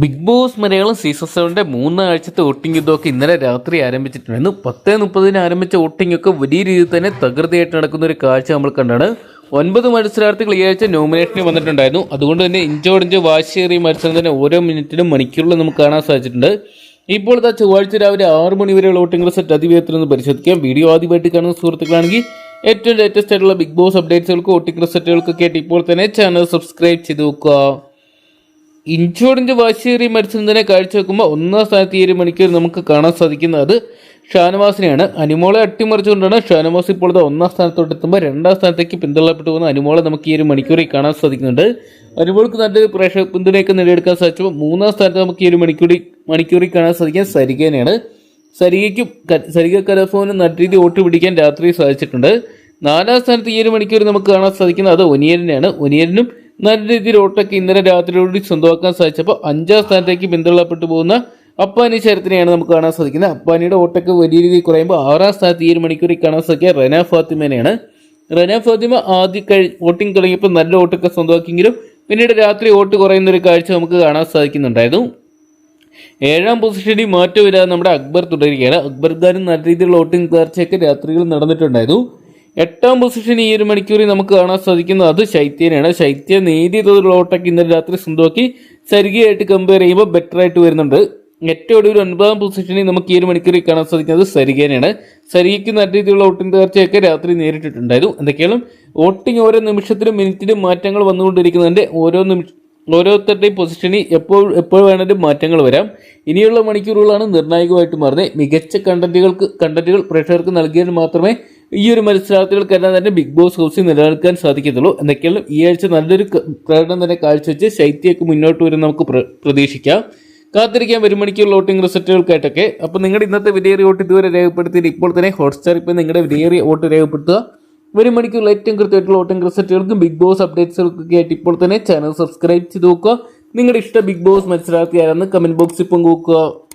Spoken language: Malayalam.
ബിഗ് ബോസ് മലയാളം സീസൺ സെവന്റെ മൂന്നാഴ്ചത്തെ വോട്ടിംഗ് ഇതൊക്കെ ഇന്നലെ രാത്രി ആരംഭിച്ചിട്ടുണ്ടായിരുന്നു പത്ത് മുപ്പതിന് ആരംഭിച്ച വോട്ടിംഗ് ഒക്കെ വലിയ രീതിയിൽ തന്നെ തകൃതിയായിട്ട് നടക്കുന്ന ഒരു കാഴ്ച നമ്മൾ കണ്ടാണ്. ഒൻപത് മത്സരാർത്ഥികൾ ഈ ആഴ്ച നോമിനേഷന് വന്നിട്ടുണ്ടായിരുന്നു. അതുകൊണ്ട് തന്നെ ഇഞ്ചോടിഞ്ച് വാശിയേറിയ മത്സരം തന്നെ ഓരോ മിനിറ്റിലും മണിക്കൂറിലും നമുക്ക് കാണാൻ സാധിച്ചിട്ടുണ്ട്. ഇപ്പോൾ ഇതാ ചൊവ്വാഴ്ച രാവിലെ ആറ് മണി വരെയുള്ള വോട്ടിംഗ് റിസൾട്ട് അതിവേഗത്തിൽ ഒന്ന് പരിശോധിക്കാം. വീഡിയോ ആദ്യമായിട്ട് കാണുന്ന സുഹൃത്തുക്കളാണെങ്കിൽ ഏറ്റവും ലേറ്റസ്റ്റ് ആയിട്ടുള്ള ബിഗ് ബോസ് അപ്ഡേറ്റ്സുകൾക്ക് വോട്ടിംഗ് റിസൾട്ടുകൾക്കൊക്കെ ആയിട്ട് ഇപ്പോൾ തന്നെ ചാനൽ സബ്സ്ക്രൈബ് ചെയ്ത് വെക്കുക. ഇഞ്ചോടിഞ്ച് വാശിയേറിയ മത്സരത്തിനെ കാഴ്ചവെക്കുമ്പോൾ ഒന്നാം സ്ഥാനത്ത് ഈ ഒരു മണിക്കൂർ നമുക്ക് കാണാൻ സാധിക്കുന്നത് ഷാനവാസിനെയാണ്. അനുമോളെ അട്ടിമറിച്ചുകൊണ്ടാണ് ഷാനവാസ് ഇപ്പോൾ ഒന്നാം സ്ഥാനത്തോട്ട് എത്തുമ്പോൾ രണ്ടാം സ്ഥാനത്തേക്ക് പിന്തള്ളപ്പെട്ടു പോകുന്ന അനുമോളെ നമുക്ക് ഈ ഒരു മണിക്കൂറിൽ കാണാൻ സാധിക്കുന്നുണ്ട്. അനുമോൾക്ക് നല്ലൊരു പ്രേക്ഷക പിന്തുണയൊക്കെ നേടിയെടുക്കാൻ സാധിച്ചപ്പോൾ മൂന്നാം സ്ഥാനത്ത് നമുക്ക് ഈ ഒരു മണിക്കൂറിൽ മണിക്കൂറിൽ കാണാൻ സാധിക്കാൻ സരികേനെയാണ്. സരികയ്ക്കും സരിക കലഫോന് നല്ല രീതി വോട്ട് പിടിക്കാൻ രാത്രി സാധിച്ചിട്ടുണ്ട്. നാലാം സ്ഥാനത്ത് ഈ ഒരു മണിക്കൂർ നമുക്ക് കാണാൻ സാധിക്കുന്നത് അത് ഒനിയലിനെയാണ് ഒനിയലിനും നല്ല രീതിയിൽ ഓട്ടൊക്കെ ഇന്നലെ രാത്രിയോടുകൂടി സ്വന്തമാക്കാൻ സാധിച്ചപ്പോൾ അഞ്ചാം സ്ഥാനത്തേക്ക് പിന്തള്ളപ്പെട്ടു പോകുന്ന അപ്പാനി ചരിത്രനെയാണ് നമുക്ക് കാണാൻ സാധിക്കുന്നത്. അപ്പാനിയുടെ വോട്ടൊക്കെ വലിയ രീതിയിൽ കുറയുമ്പോൾ ആറാം സ്ഥാനത്ത് ഈ ഒരു മണിക്കൂറിൽ കാണാൻ സാധിക്കുക റന ഫാത്തിമേനെയാണ്. റന ഫാത്തിമ ആദ്യ കഴി വോട്ടിംഗ് തുടങ്ങിയപ്പോൾ നല്ല ഓട്ടൊക്കെ സ്വന്തമാക്കിയെങ്കിലും പിന്നീട് രാത്രി വോട്ട് കുറയുന്ന ഒരു കാഴ്ച നമുക്ക് കാണാൻ സാധിക്കുന്നുണ്ടായിരുന്നു. ഏഴാം പൊസിഷനിൽ മാറ്റമില്ലാതെ നമ്മുടെ അക്ബർ തുടരുകയാണ്. അക്ബർ ഖാനും നല്ല രീതിയിലുള്ള വോട്ടിംഗ് തുടർച്ചയൊക്കെ രാത്രികൾ നടന്നിട്ടുണ്ടായിരുന്നു. എട്ടാം പൊസിഷൻ ഈ ഒരു മണിക്കൂറിൽ നമുക്ക് കാണാൻ സാധിക്കുന്നത് അത് ശൈത്യനെയാണ് ശൈത്യ നേരിയ തോതിലുള്ള ഓട്ടക്ക് ഇന്നലെ രാത്രി സ്വന്തമാക്കി. സരികയായിട്ട് കമ്പയർ ചെയ്യുമ്പോൾ ബെറ്റർ ആയിട്ട് വരുന്നുണ്ട്. ഏറ്റവും ഒടുവിൽ ഒൻപതാം പൊസിഷനിൽ നമുക്ക് ഈ ഒരു മണിക്കൂറിൽ കാണാൻ സാധിക്കുന്നത് സരികേനയാണ്. സരികയ്ക്ക് നല്ല രീതിയിലുള്ള വോട്ടിംഗ് തകർച്ചയൊക്കെ രാത്രി നേരിട്ടിട്ടുണ്ടായിരുന്നു. എന്തൊക്കെയാണ് ഓട്ടിങ് ഓരോ നിമിഷത്തിലും മിനിറ്റിലും മാറ്റങ്ങൾ വന്നുകൊണ്ടിരിക്കുന്നതിന്റെ ഓരോ നിമിഷം ഓരോരുത്തരുടെയും പൊസിഷനിൽ എപ്പോൾ എപ്പോൾ വേണമെങ്കിലും മാറ്റങ്ങൾ വരാം. ഇനിയുള്ള മണിക്കൂറുകളാണ് നിർണായകമായിട്ട് മാറുന്നത്. മികച്ച കണ്ടന്റുകൾക്ക് കണ്ടന്റുകൾ പ്രേക്ഷകർക്ക് നൽകിയാൽ മാത്രമേ ഈ ഒരു മത്സരാർത്ഥികൾക്കെല്ലാം തന്നെ ബിഗ് ബോസ് ഹൗസിൽ നിലനിൽക്കാൻ സാധിക്കത്തുള്ളൂ. എന്തൊക്കെയാണ് ഈ ആഴ്ച നല്ലൊരു പ്രകടനം തന്നെ കാഴ്ചവെച്ച് ശൈത്യയൊക്കെ മുന്നോട്ട് വരും നമുക്ക് പ്ര- പ്രതീക്ഷിക്കാം. കാത്തിരിക്കാൻ ഒരു മണിക്കൂർ വോട്ടിംഗ് റിസൾട്ടുകൾക്കായിട്ടൊക്കെ. അപ്പോൾ നിങ്ങളുടെ ഇന്നത്തെ വിലയേറിയ വോട്ട് ഇതുവരെ രേഖപ്പെടുത്തിയിട്ട് ഇപ്പോൾ തന്നെ ഹോട്ട്സ്റ്റാർ ഇപ്പോൾ നിങ്ങളുടെ വിലയേറിയ വോട്ട് രേഖപ്പെടുത്തുക. ഒരു മണിക്കൂർ ഏറ്റവും കൃത്യമായിട്ടുള്ള വോട്ടിംഗ് റിസൾട്ടുകൾക്കും ബിഗ് ബോസ് അപ്ഡേറ്റ്സുകൾക്കൊക്കെ ആയിട്ട് ഇപ്പോൾ തന്നെ ചാനൽ സബ്സ്ക്രൈബ് ചെയ്ത് നോക്കുക. നിങ്ങളുടെ ഇഷ്ട ബിഗ് ബോസ് മത്സരാർത്ഥി ആരെന്ന് കമന്റ് ബോക്സിൽ പങ്കുവെക്കുക